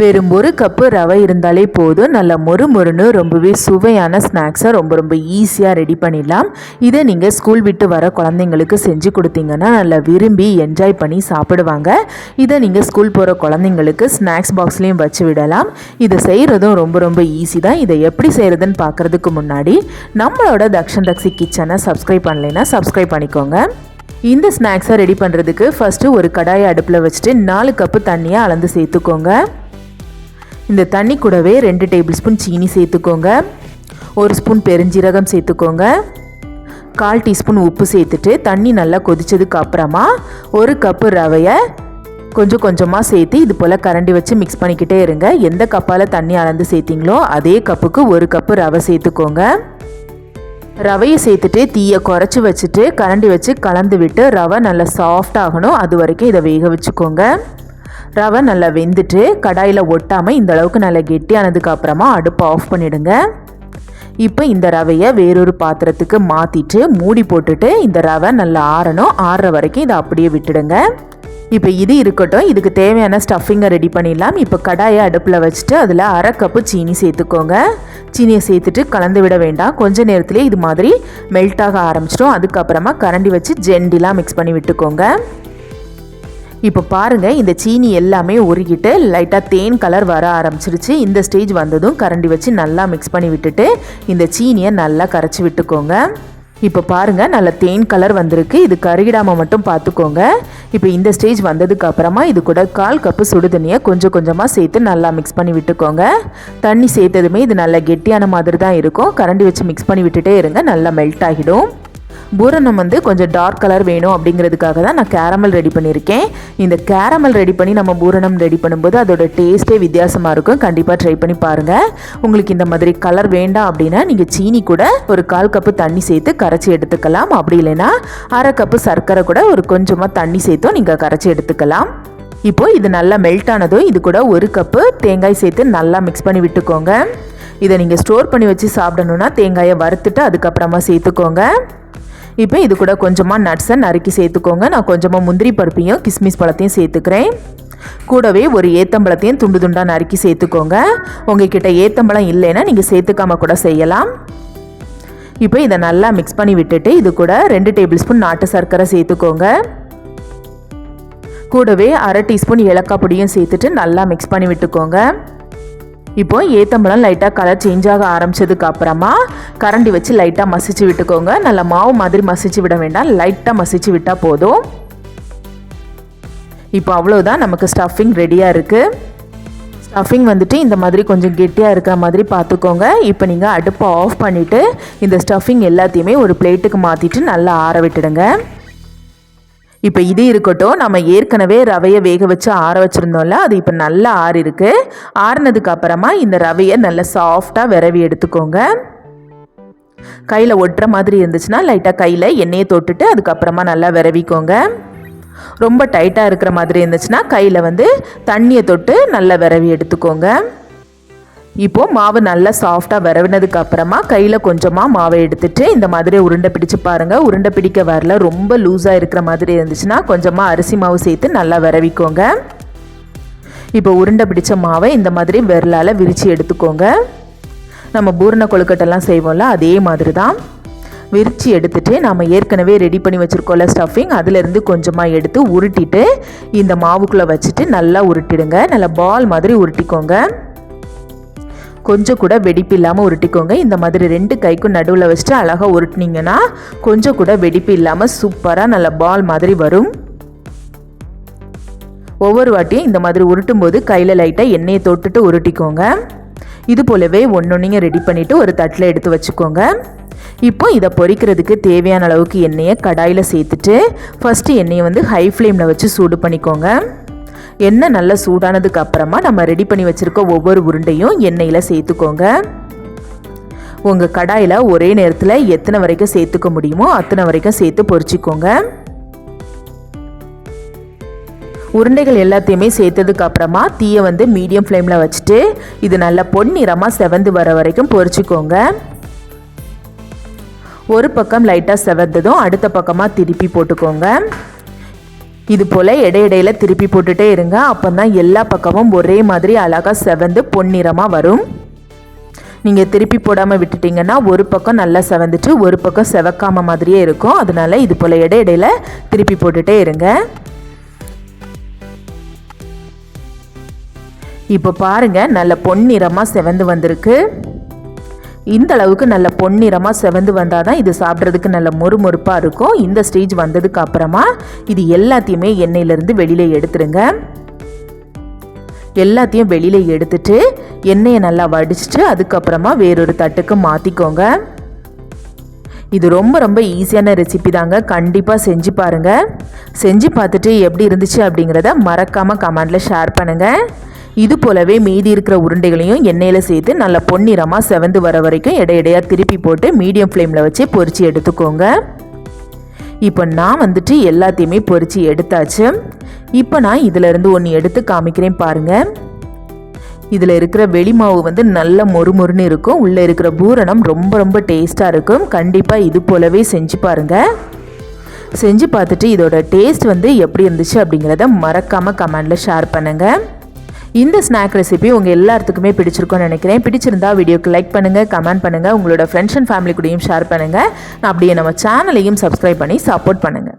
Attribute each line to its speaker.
Speaker 1: வெறும் ஒரு கப்பு ரவை இருந்தாலே போதும். நல்ல மொறு மொறுன்னு ரொம்பவே சுவையான ஸ்நாக்ஸை ரொம்ப ரொம்ப ஈஸியாக ரெடி பண்ணிடலாம். இதை நீங்கள் ஸ்கூல் விட்டு வர குழந்தைங்களுக்கு செஞ்சு கொடுத்தீங்கன்னா நல்லா விரும்பி என்ஜாய் பண்ணி சாப்பிடுவாங்க. இதை நீங்கள் ஸ்கூல் போகிற குழந்தைங்களுக்கு ஸ்நாக்ஸ் பாக்ஸ்லேயும் வச்சு விடலாம். இதை செய்கிறதும் ரொம்ப ரொம்ப ஈஸி தான். இதை எப்படி செய்கிறதுன்னு பார்க்குறதுக்கு முன்னாடி நம்மளோட தக்ஷன் தக்ஷி கிச்சனை சப்ஸ்கிரைப் பண்ணலைன்னா சப்ஸ்கிரைப் பண்ணிக்கோங்க. இந்த ஸ்நாக்ஸை ரெடி பண்ணுறதுக்கு ஃபஸ்ட்டு ஒரு கடாயை அடுப்பில் வச்சுட்டு நாலு கப்பு தண்ணியை அளந்து சேர்த்துக்கோங்க. இந்த தண்ணி கூடவே ரெண்டு டேபிள் ஸ்பூன் சீனி சேர்த்துக்கோங்க. ஒரு ஸ்பூன் பெருஞ்சீரகம் சேர்த்துக்கோங்க. கால் டீஸ்பூன் உப்பு சேர்த்துட்டு தண்ணி நல்லா கொதித்ததுக்கு அப்புறமா ஒரு கப்பு ரவையை கொஞ்சம் கொஞ்சமாக சேர்த்து இது போல் கரண்டி வச்சு மிக்ஸ் பண்ணிக்கிட்டே இருங்க. எந்த கப்பால் தண்ணி அளந்து சேர்த்திங்களோ அதே கப்புக்கு ஒரு கப்பு ரவை சேர்த்துக்கோங்க. ரவையை சேர்த்துட்டு தீயை குறைச்சி வச்சுட்டு கரண்டி வச்சு கலந்து விட்டு ரவை நல்லா சாஃப்ட் ஆகணும். அது வரைக்கும் இதை வேக வச்சுக்கோங்க. ரவை நல்லா வெந்துட்டு கடாயில் ஒட்டாமல் இந்த அளவுக்கு நல்லா கெட்டியானதுக்கு அப்புறமா அடுப்பை ஆஃப் பண்ணிடுங்க. இப்போ இந்த ரவையை வேறொரு பாத்திரத்துக்கு மாற்றிட்டு மூடி போட்டுட்டு இந்த ரவை நல்லா ஆறணும். ஆறுற வரைக்கும் இதை அப்படியே விட்டுடுங்க. இப்போ இது இருக்கட்டும். இதுக்கு தேவையான ஸ்டஃபிங்கை ரெடி பண்ணிடலாம். இப்போ கடாயை அடுப்பில் வச்சுட்டு அதில் அரை கப்பு சீனி சேர்த்துக்கோங்க. சீனியை சேர்த்துட்டு கலந்து விட வேண்டாம். கொஞ்ச நேரத்துலேயே இது மாதிரி மெல்ட் ஆக ஆரம்பிச்சிடும். அதுக்கப்புறமா கரண்டி வச்சு ஜெண்டிலாம் மிக்ஸ் பண்ணி விட்டுக்கோங்க. இப்போ பாருங்கள் இந்த சீனி எல்லாமே உருகிட்டு லைட்டாக தேன் கலர் வர ஆரம்பிச்சிருச்சு. இந்த ஸ்டேஜ் வந்ததும் கரண்டி வச்சு நல்லா மிக்ஸ் பண்ணி விட்டுட்டு இந்த சீனியை நல்லா கரைச்சி விட்டுக்கோங்க. இப்போ பாருங்கள் நல்ல தேன் கலர் வந்திருக்கு. இது கருகிடாமல் மட்டும் பார்த்துக்கோங்க. இப்போ இந்த ஸ்டேஜ் வந்ததுக்கு அப்புறமா இது கூட கால் கப்பு சுடு தண்ணியை கொஞ்சம் கொஞ்சமாக சேர்த்து நல்லா மிக்ஸ் பண்ணி விட்டுக்கோங்க. தண்ணி சேர்த்ததுமே இது நல்லா கெட்டியான மாதிரி தான் இருக்கும். கரண்டி வச்சு மிக்ஸ் பண்ணி விட்டுட்டே இருங்க நல்லா மெல்ட் ஆகிடும். பூரணம் வந்து கொஞ்சம் டார்க் கலர் வேணும் அப்படிங்கிறதுக்காக தான் நான் கேரமல் ரெடி பண்ணியிருக்கேன். இந்த கேரமல் ரெடி பண்ணி நம்ம பூரணம் ரெடி பண்ணும்போது அதோட டேஸ்ட்டே வித்தியாசமாக இருக்கும். கண்டிப்பாக ட்ரை பண்ணி பாருங்கள் உங்களுக்கு இந்த மாதிரி கலர் வேண்டாம் அப்படின்னா நீங்கள் சீனி கூட ஒரு கால் கப்பு தண்ணி சேர்த்து கரைச்சி எடுத்துக்கலாம். அப்படி இல்லைன்னா அரை கப்பு சர்க்கரை கூட ஒரு கொஞ்சமாக தண்ணி சேர்த்தும் நீங்கள் கரைச்சி எடுத்துக்கலாம். இப்போ இது நல்லா மெல்ட் ஆனதும் இது கூட ஒரு கப்பு தேங்காய் சேர்த்து நல்லா மிக்ஸ் பண்ணி விட்டுக்கோங்க. இதை நீங்கள் ஸ்டோர் பண்ணி வச்சு சாப்பிடணுன்னா தேங்காயை வறுத்துட்டு அதுக்கப்புறமா சேர்த்துக்கோங்க. இப்போ இது கூட கொஞ்சமாக நட்ஸை நறுக்கி சேர்த்துக்கோங்க. நான் கொஞ்சமாக முந்திரி பருப்பையும் கிஸ்மிஸ் பழத்தையும் சேர்த்துக்கிறேன். கூடவே ஒரு ஏத்தம்பழத்தையும் துண்டு துண்டாக நறுக்கி சேர்த்துக்கோங்க. உங்ககிட்ட ஏத்தம்பழம் இல்லைன்னா நீங்கள் சேர்த்துக்காம கூட செய்யலாம். இப்போ இதை நல்லா மிக்ஸ் பண்ணி விட்டுட்டு இது கூட ரெண்டு டேபிள் ஸ்பூன் நாட்டு சர்க்கரை சேர்த்துக்கோங்க. கூடவே அரை டீஸ்பூன் ஏலக்காய் பொடியும் சேர்த்துட்டு நல்லா மிக்ஸ் பண்ணி விட்டுக்கோங்க. இப்போ ஏத்தம்பழம் லைட்டாக கலர் சேஞ்ச் ஆக ஆரம்பிச்சதுக்கு அப்புறமா கரண்டி வச்சு லைட்டாக மசிச்சு விட்டுக்கோங்க. நல்லா மாவு மாதிரி மசிச்சு விட வேண்டாம். லைட்டாக மசிச்சு விட்டால் போதும். இப்போ அவ்வளோதான் நமக்கு ஸ்டஃபிங் ரெடியாக இருக்குது ஸ்டஃபிங் வந்துட்டு இந்த மாதிரி கொஞ்சம் கெட்டியாக இருக்கிற மாதிரி பார்த்துக்கோங்க. இப்போ நீங்கள் அடுப்பை ஆஃப் பண்ணிவிட்டு இந்த ஸ்டஃபிங் எல்லாத்தையுமே ஒரு பிளேட்டுக்கு மாற்றிட்டு நல்லா ஆற விட்டுடுங்க. இப்போ இது இருக்கட்டும் நம்ம ஏற்கனவே ரவையை வேக வச்சு ஆற வச்சுருந்தோம்ல அது இப்போ நல்லா ஆறி இருக்கு அப்புறமா இந்த ரவையை நல்லா சாஃப்டாக விரவி எடுத்துக்கோங்க. கையில் ஒட்டுற மாதிரி இருந்துச்சுன்னா லைட்டாக கையில் எண்ணெயை தொட்டுட்டு அதுக்கப்புறமா நல்லா விரவிக்கோங்க. ரொம்ப டைட்டாக இருக்கிற மாதிரி இருந்துச்சுன்னா கையில் வந்து தண்ணியை தொட்டு நல்லா விரவி எடுத்துக்கோங்க. இப்போது மாவு நல்லா சாஃப்டாக விரவினதுக்கு அப்புறமா கையில் கொஞ்சமாக மாவை எடுத்துட்டு இந்த மாதிரி உருண்டை பிடிச்சு பாருங்கள் உருண்டை பிடிக்க வரல ரொம்ப லூஸாக இருக்கிற மாதிரி இருந்துச்சுன்னா கொஞ்சமாக அரிசி மாவு சேர்த்து நல்லா விரவிக்கோங்க இப்போ உருண்டை பிடிச்ச மாவை இந்த மாதிரி விரலால் விரித்து எடுத்துக்கோங்க. நம்ம பூரண கொழுக்கட்டெல்லாம் செய்வோம்ல அதே மாதிரி தான் விரித்து எடுத்துட்டு நம்ம ஏற்கனவே ரெடி பண்ணி வச்சுருக்கோம்ல ஸ்டஃபிங் அதிலேருந்து கொஞ்சமாக எடுத்து உருட்டிட்டு இந்த மாவுக்குள்ளே வச்சுட்டு நல்லா உருட்டிடுங்க. நல்லா பால் மாதிரி உருட்டிக்கோங்க. கொஞ்சம் கூட வெடிப்பு இல்லாமல் உருட்டிக்கோங்க. இந்த மாதிரி ரெண்டு கைக்கும் நடுவில் வச்சுட்டு அழகாக உருட்டினீங்கன்னா கொஞ்சம் கூட வெடிப்பு இல்லாமல் சூப்பராக நல்ல பால் மாதிரி வரும். ஒவ்வொரு வாட்டியும் இந்த மாதிரி உருட்டும் போது கையில் லைட்டாக எண்ணெயை தொட்டுட்டு உருட்டிக்கோங்க. இது போலவே ஒன்றொன்றைங்க ரெடி பண்ணிவிட்டு ஒரு தட்டில் எடுத்து வச்சுக்கோங்க. இப்போ இதை பொரிக்கிறதுக்கு தேவையான அளவுக்கு எண்ணெயை கடாயில் சேர்த்துட்டு ஃபஸ்ட்டு எண்ணெயை வந்து ஹை ஃப்ளேமில் வச்சு சூடு பண்ணிக்கோங்க. எண்ணெய் நல்லா சூடானதுக்கு அப்புறமா நம்ம ரெடி பண்ணி வச்சுருக்க ஒவ்வொரு உருண்டையும் எண்ணெயில் சேர்த்துக்கோங்க. உங்கள் கடாயில் ஒரே நேரத்தில் எத்தனை வரைக்கும் சேர்த்துக்க முடியுமோ அத்தனை வரைக்கும் சேர்த்து பொரிச்சிக்கோங்க. உருண்டைகள் எல்லாத்தையுமே சேர்த்ததுக்கு அப்புறமா தீயை வந்து மீடியம் ஃப்ளேமில் வச்சுட்டு இது நல்லா பொன்னிறமாக செவந்து வர வரைக்கும் பொரிச்சிக்கோங்க. ஒரு பக்கம் லைட்டாக செவந்ததும் அடுத்த பக்கமாக திருப்பி போட்டுக்கோங்க. இது போல் இடையிடையில திருப்பி போட்டுட்டே இருங்க. அப்போ தான் எல்லா பக்கமும் ஒரே மாதிரி அழகாக செவந்து பொன்னிறமாக வரும். நீங்கள் திருப்பி போடாமல் விட்டுட்டிங்கன்னா ஒரு பக்கம் நல்லா செவந்துட்டு ஒரு பக்கம் செவக்காம மாதிரியே இருக்கும். அதனால இது போல் இடையிடையில திருப்பி போட்டுட்டே இருங்க. இப்போ பாருங்க நல்ல பொன்னிறமாக செவந்து வந்திருக்கு. இந்த அளவுக்கு நல்ல பொன்னிறமாக செவந்து வந்தால் தான் இது சாப்பிட்றதுக்கு நல்ல மொறுமொறுப்பாக இருக்கும். இந்த ஸ்டேஜ் வந்ததுக்கு அப்புறமா இது எல்லாத்தையுமே எண்ணெயிலேருந்து வெளியில் எடுத்துருங்க. எல்லாத்தையும் வெளியில் எடுத்துட்டு எண்ணெயை நல்லா வடிச்சிட்டு அதுக்கப்புறமா வேறொரு தட்டுக்கு மாற்றிக்கோங்க இது ரொம்ப ரொம்ப ஈஸியான ரெசிபி தாங்க. கண்டிப்பாக செஞ்சு பாருங்கள் செஞ்சு பார்த்துட்டு எப்படி இருந்துச்சு அப்படிங்கிறத மறக்காமல் கமெண்டில் ஷேர் பண்ணுங்கள் இது போலவே மீதி இருக்கிற உருண்டைகளையும் எண்ணெயில் சேர்த்து நல்லா பொன்னிறமாக செவந்து வர வரைக்கும் இடையிடையாக திருப்பி போட்டு மீடியம் ஃப்ளேமில் வச்சு பொறிச்சு எடுத்துக்கோங்க. இப்போ நான் வந்துட்டு எல்லாத்தையுமே பொறிச்சு எடுத்தாச்சு. இப்போ நான் இதிலிருந்து ஒன்று எடுத்து காமிக்கிறேன் பாருங்கள் இதில் இருக்கிற வெளிமாவு வந்து நல்ல மொறுமொறுன்னு இருக்கும். உள்ளே இருக்கிற பூரணம் ரொம்ப ரொம்ப டேஸ்ட்டாக இருக்கும். கண்டிப்பாக இது போலவே செஞ்சு பாருங்கள் செஞ்சு பார்த்துட்டு இதோட டேஸ்ட் வந்து எப்படி இருந்துச்சு அப்படிங்கிறத மறக்காமல் கமெண்டில் ஷேர் பண்ணுங்கள் இந்த ஸ்நாக் ரெசிபி உங்கள் எல்லாத்துக்குமே பிடிச்சிருக்கும்னு நினைக்கிறேன். பிடிச்சிருந்தா வீடியோக்கு லைக் பண்ணுங்கள் கமெண்ட் பண்ணுங்கள் உங்களோட ஃப்ரெண்ட்ஸ் அண்ட் ஃபேமிலி கூடயும் ஷேர் பண்ணுங்கள் அப்படியே நம்ம சேனலையும் சப்ஸ்கிரைப் பண்ணி சப்போர்ட் பண்ணுங்கள்